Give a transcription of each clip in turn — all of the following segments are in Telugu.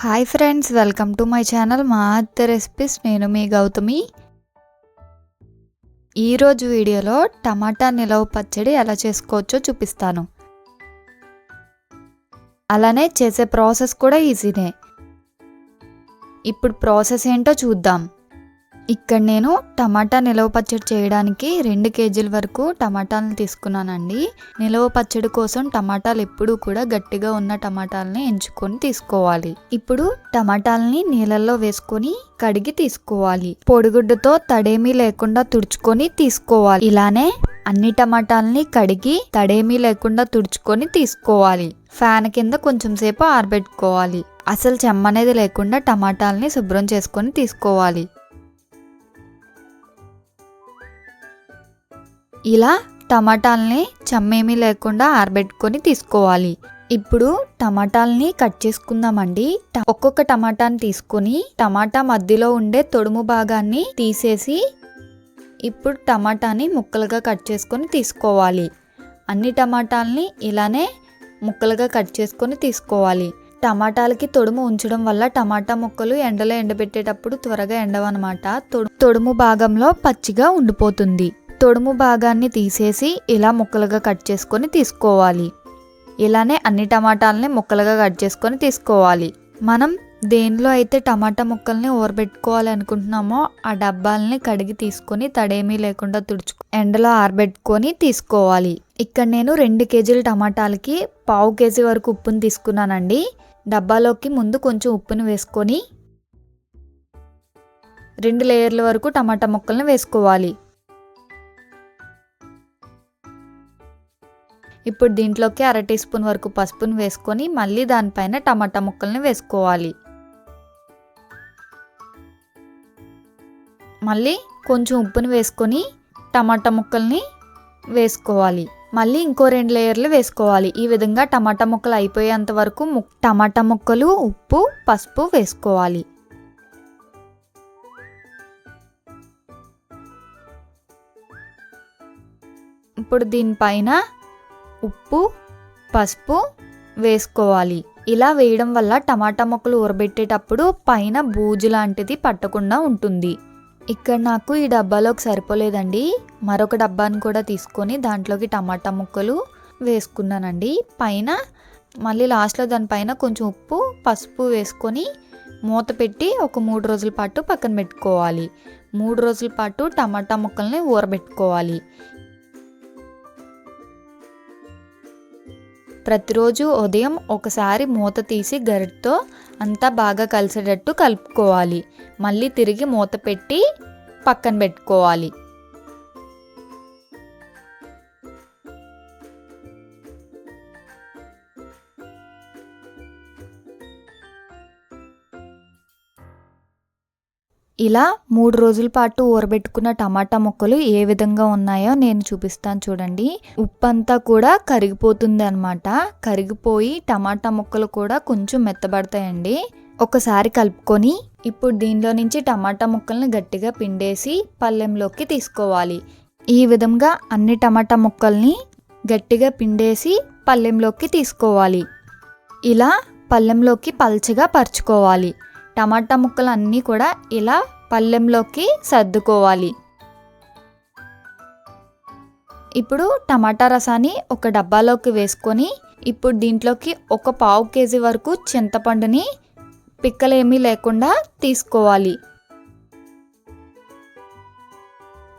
Hi friends welcome to my channel మా అత్త రెసిపీస్ నేను మీ గౌతమి. ఈరోజు వీడియోలో టమాటా నిలవ పచ్చడి ఎలా చేసుకోవచ్చో చూపిస్తాను. అలానే చేసే ప్రాసెస్ కూడా ఈజీనే. ఇప్పుడు ప్రాసెస్ ఏంటో చూద్దాం. ఇక్కడ నేను టమాటా నిలవ పచ్చడి చేయడానికి రెండు కేజీల వరకు టమాటాలను తీసుకున్నానండి. నిలవ పచ్చడి కోసం టమాటాలు ఎప్పుడూ కూడా గట్టిగా ఉన్న టమాటాలని ఎంచుకొని తీసుకోవాలి. ఇప్పుడు టమాటాలని నీళ్ళల్లో వేసుకొని కడిగి తీసుకోవాలి. పొడిగుడ్డతో తడేమీ లేకుండా తుడుచుకొని తీసుకోవాలి. ఇలానే అన్ని టమాటాలని కడిగి తడేమీ లేకుండా తుడుచుకొని తీసుకోవాలి. ఫ్యాన్ కింద కొంచెం సేపు ఆరబెట్టుకోవాలి. అసలు చెమ్మనేది లేకుండా టమాటాలని శుభ్రం చేసుకొని తీసుకోవాలి. ఇలా టమాటాలని చమ్మేమీ లేకుండా ఆరబెట్టుకొని తీసుకోవాలి. ఇప్పుడు టమాటాలని కట్ చేసుకుందామండి. ఒక్కొక్క టమాటాని తీసుకొని టమాటా మధ్యలో ఉండే తొడుము భాగాన్ని తీసేసి ఇప్పుడు టమాటాని ముక్కలుగా కట్ చేసుకొని తీసుకోవాలి. అన్ని టమాటాలని ఇలానే ముక్కలుగా కట్ చేసుకొని తీసుకోవాలి. టమాటాలకి తొడుము ఉంచడం వల్ల టమాటా ముక్కలు ఎండలో ఎండబెట్టేటప్పుడు త్వరగా ఎండవన్నమాట. తొడుము భాగంలో పచ్చిగా ఉండిపోతుంది. తొడుము భాగాన్ని తీసేసి ఇలా ముక్కలుగా కట్ చేసుకొని తీసుకోవాలి. ఇలానే అన్ని టమాటాలని ముక్కలుగా కట్ చేసుకొని తీసుకోవాలి. మనం దేనిలో అయితే టమాటా ముక్కల్ని ఊరబెట్టుకోవాలి అనుకుంటున్నామో ఆ డబ్బాలని కడిగి తీసుకొని తడేమీ లేకుండా తుడుచు ఎండలో ఆరబెట్టుకొని తీసుకోవాలి. ఇక్కడ నేను రెండు కేజీల టమాటాలకి పావు కేజీ వరకు ఉప్పుని తీసుకున్నానండి. డబ్బాలోకి ముందు కొంచెం ఉప్పుని వేసుకొని రెండు లేయర్ల వరకు టమాటా ముక్కల్ని వేసుకోవాలి. ఇప్పుడు దీంట్లోకి అర టీ స్పూన్ వరకు పసుపుని వేసుకొని మళ్ళీ దానిపైన టమాటా ముక్కల్ని వేసుకోవాలి. మళ్ళీ కొంచెం ఉప్పుని వేసుకొని టమాటా ముక్కల్ని వేసుకోవాలి. మళ్ళీ ఇంకో రెండు లేయర్లు వేసుకోవాలి. ఈ విధంగా టమాటా ముక్కలు అయిపోయేంత వరకు టమాటా ముక్కలు ఉప్పు పసుపు వేసుకోవాలి. ఇప్పుడు దీనిపైన ఉప్పు పసుపు వేసుకోవాలి. ఇలా వేయడం వల్ల టమాటా మొక్కలు ఊరబెట్టేటప్పుడు పైన బూజు లాంటిది పట్టకుండా ఉంటుంది. ఇక్కడ నాకు ఈ డబ్బాలోకి సరిపోలేదండి. మరొక డబ్బాని కూడా తీసుకొని దాంట్లోకి టమాటా ముక్కలు వేసుకున్నానండి. పైన మళ్ళీ లాస్ట్లో దానిపైన కొంచెం ఉప్పు పసుపు వేసుకొని మూత పెట్టి ఒక మూడు రోజుల పాటు పక్కన పెట్టుకోవాలి. మూడు రోజుల పాటు టమాటా ముక్కల్ని ఊరబెట్టుకోవాలి. ప్రతిరోజు ఉదయం ఒకసారి మూత తీసి గరిటతో అంతా బాగా కలిసేటట్టు కలుపుకోవాలి. మళ్ళీ తిరిగి మూత పెట్టి పక్కన పెట్టుకోవాలి. ఇలా మూడు రోజుల పాటు ఊరబెట్టుకున్న టమాటా ముక్కలు ఏ విధంగా ఉన్నాయో నేను చూపిస్తాను చూడండి. ఉప్పు అంతా కూడా కరిగిపోతుంది అనమాట కరిగిపోయి టమాటా ముక్కలు కూడా కొంచెం మెత్తబడతాయండి. ఒకసారి కలుపుకొని ఇప్పుడు దీనిలో నుంచి టమాటా ముక్కల్ని గట్టిగా పిండేసి పళ్ళెంలోకి తీసుకోవాలి. ఈ విధంగా అన్ని టమాటా ముక్కల్ని గట్టిగా పిండేసి పళ్ళెంలోకి తీసుకోవాలి. ఇలా పళ్ళెంలోకి పల్చగా పరుచుకోవాలి. టమాటా ముక్కలు అన్నీ కూడా ఇలా పళ్ళెంలోకి సర్దుకోవాలి. ఇప్పుడు టమాటా రసాన్ని ఒక డబ్బాలోకి వేసుకొని ఇప్పుడు దీంట్లోకి ఒక పావు కేజీ వరకు చింతపండుని పిక్కలేమీ లేకుండా తీసుకోవాలి.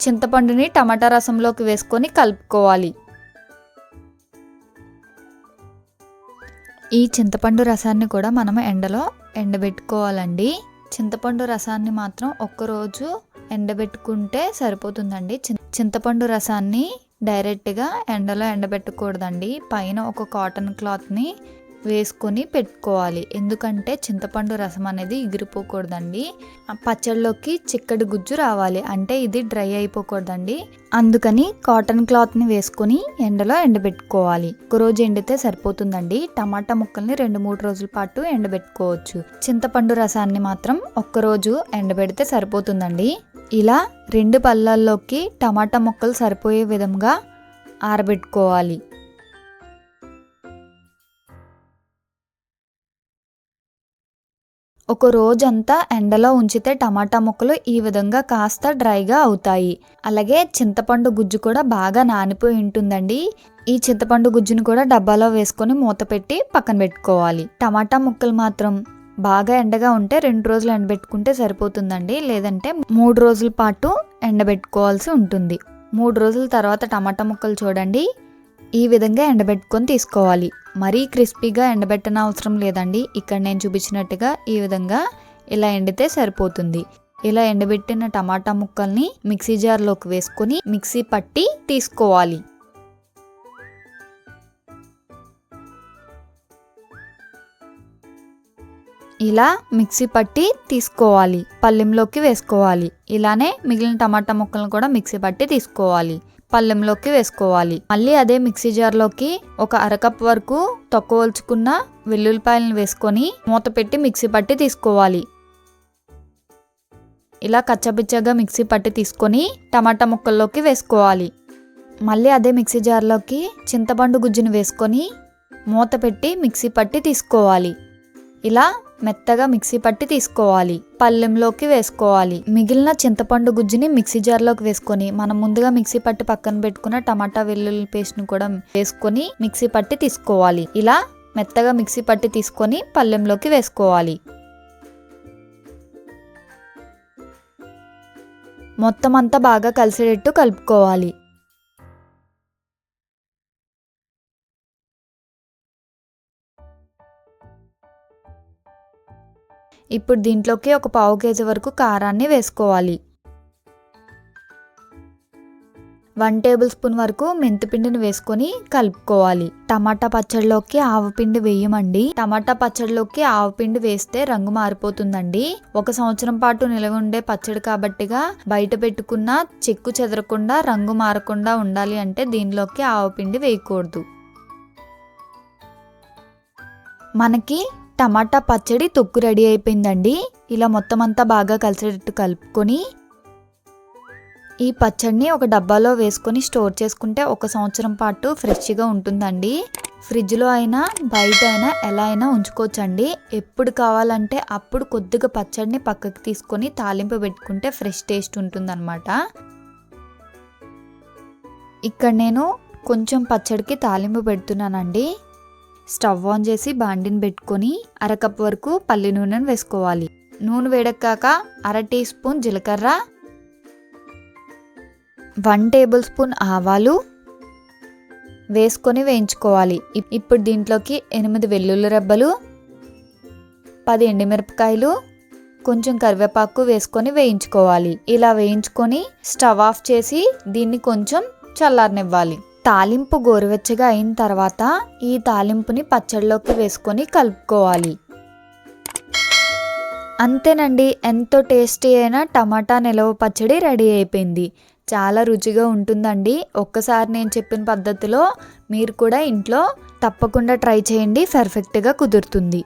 చింతపండుని టమాటా రసంలోకి వేసుకొని కలుపుకోవాలి. ఈ చింతపండు రసాన్ని కూడా మనం ఎండలో ఎండబెట్టుకోవాలండి. చింతపండు రసాన్ని మాత్రం ఒక్కరోజు ఎండబెట్టుకుంటే సరిపోతుందండి. చింతపండు రసాన్ని డైరెక్ట్గా ఎండలో ఎండబెట్టకూడదండి. పైన ఒక కాటన్ క్లాత్ని వేసుకొని పెట్టుకోవాలి. ఎందుకంటే చింతపండు రసం అనేది ఎగిరిపోకూడదండి. పచ్చళ్ళలోకి చిక్కటి గుజ్జు రావాలి. అంటే ఇది డ్రై అయిపోకూడదండి. అందుకని కాటన్ క్లాత్ని వేసుకొని ఎండలో ఎండబెట్టుకోవాలి. ఒక రోజు ఎండితే సరిపోతుందండి. టమాటా ముక్కల్ని రెండు మూడు రోజుల పాటు ఎండబెట్టుకోవచ్చు. చింతపండు రసాన్ని మాత్రం ఒక్కరోజు ఎండబెడితే సరిపోతుందండి. ఇలా రెండు పళ్ళల్లోకి టమాటా ముక్కలు సరిపోయే విధంగా ఆరబెట్టుకోవాలి. ఒక రోజంతా ఎండలో ఉంచితే టమాటా ముక్కలు ఈ విధంగా కాస్త డ్రైగా అవుతాయి. అలాగే చింతపండు గుజ్జు కూడా బాగా నానిపోయి ఉంటుందండి. ఈ చింతపండు గుజ్జును కూడా డబ్బాలో వేసుకొని మూత పెట్టి పక్కన పెట్టుకోవాలి. టమాటా ముక్కలు మాత్రం బాగా ఎండగా ఉంటే రెండు రోజులు ఎండబెట్టుకుంటే సరిపోతుందండి. లేదంటే మూడు రోజుల పాటు ఎండబెట్టుకోవాల్సి ఉంటుంది. మూడు రోజుల తర్వాత టమాటా ముక్కలు చూడండి. ఈ విధంగా ఎండబెట్టుకొని తీసుకోవాలి. మరీ క్రిస్పీగా ఎండబెట్టన అవసరం లేదండి. ఇక్కడ నేను చూపించినట్టుగా ఈ విధంగా ఇలా ఎండితే సరిపోతుంది. ఇలా ఎండబెట్టిన టమాటా ముక్కల్ని మిక్సీ జార్లోకి వేసుకొని మిక్సీ పట్టి తీసుకోవాలి. ఇలా మిక్సీ పట్టి తీసుకోవాలి. పల్లెంలోకి వేసుకోవాలి. ఇలానే మిగిలిన టమాటా ముక్కలను కూడా మిక్సీ పట్టి తీసుకోవాలి. పళ్ళెంలోకి వేసుకోవాలి. మళ్ళీ అదే మిక్సీ జార్లోకి ఒక అరకప్ వరకు తొక్కవలుచుకున్న వెల్లుల్లిపాయలను వేసుకొని మూత పెట్టి మిక్సీ పట్టి తీసుకోవాలి. ఇలా కచ్చపిచ్చగా మిక్సీ పట్టి తీసుకొని టమాటా ముక్కల్లోకి వేసుకోవాలి. మళ్ళీ అదే మిక్సీ జార్లోకి చింతపండు గుజ్జును వేసుకొని మూత పెట్టి మిక్సీ పట్టి తీసుకోవాలి. ఇలా మెత్తగా మిక్సీ పట్టి తీసుకోవాలి. పళ్ళెంలోకి వేసుకోవాలి. మిగిలిన చింతపండు గుజ్జుని మిక్సీ జార్లోకి వేసుకొని మనం ముందుగా మిక్సీ పట్టి పక్కన పెట్టుకున్న టమాటా వెల్లుల్లి పేస్ట్ని కూడా వేసుకొని మిక్సీ పట్టి తీసుకోవాలి. ఇలా మెత్తగా మిక్సీ పట్టి తీసుకొని పళ్ళెంలోకి వేసుకోవాలి. మొత్తం అంతా బాగా కలిసేటట్టు కలుపుకోవాలి. ఇప్పుడు దీంట్లోకి ఒక పావు కేజీ వరకు కారాన్ని వేసుకోవాలి. వన్ టేబుల్ స్పూన్ వరకు మెంతిపిండిని వేసుకొని కలుపుకోవాలి. టమాటా పచ్చడిలోకి ఆవపిండి వేయమండి. టమాటా పచ్చడిలోకి ఆవపిండి వేస్తే రంగు మారిపోతుందండి. ఒక సంవత్సరం పాటు నిలవ ఉండే పచ్చడి కాబట్టిగా బయట పెట్టుకున్న చెక్కు చెదరకుండా రంగు మారకుండా ఉండాలి అంటే దీనిలోకి ఆవపిండి వేయకూడదు. మనకి టమాటా పచ్చడి తొక్కు రెడీ అయిపోయిందండి. ఇలా మొత్తం అంతా బాగా కలిసేటట్టు కలుపుకొని ఈ పచ్చడిని ఒక డబ్బాలో వేసుకొని స్టోర్ చేసుకుంటే ఒక సంవత్సరం పాటు ఫ్రెష్గా ఉంటుందండి. ఫ్రిడ్జ్లో అయినా బయట అయినా ఎలా అయినా ఉంచుకోవచ్చండి. ఎప్పుడు కావాలంటే అప్పుడు కొద్దిగా పచ్చడిని పక్కకి తీసుకొని తాలింపు పెట్టుకుంటే ఫ్రెష్ టేస్ట్ ఉంటుందన్నమాట. ఇక్కడ నేను కొంచెం పచ్చడికి తాలింపు పెడుతున్నానండి. స్టవ్ ఆన్ చేసి బాండిని పెట్టుకొని అరకప్ వరకు పల్లి నూనెను వేసుకోవాలి. నూనె వేడెక్కాక అర టీ స్పూన్ జీలకర్ర వన్ టేబుల్ స్పూన్ ఆవాలు వేసుకొని వేయించుకోవాలి. ఇప్పుడు దీంట్లోకి ఎనిమిది వెల్లుల్లి రెబ్బలు పది ఎండుమిరపకాయలు కొంచెం కరివేపాకు వేసుకొని వేయించుకోవాలి. ఇలా వేయించుకొని స్టవ్ ఆఫ్ చేసి దీన్ని కొంచెం చల్లారనివ్వాలి. తాలింపు గోరువెచ్చగా అయిన తర్వాత ఈ తాలింపుని పచ్చడిలోకి వేసుకొని కలుపుకోవాలి. అంతేనండి ఎంతో టేస్టీ అయిన టమాటా నిలవ పచ్చడి రెడీ అయిపోయింది. చాలా రుచిగా ఉంటుందండి. ఒక్కసారి నేను చెప్పిన పద్ధతిలో మీరు కూడా ఇంట్లో తప్పకుండా ట్రై చేయండి. పర్ఫెక్ట్గా కుదురుతుంది.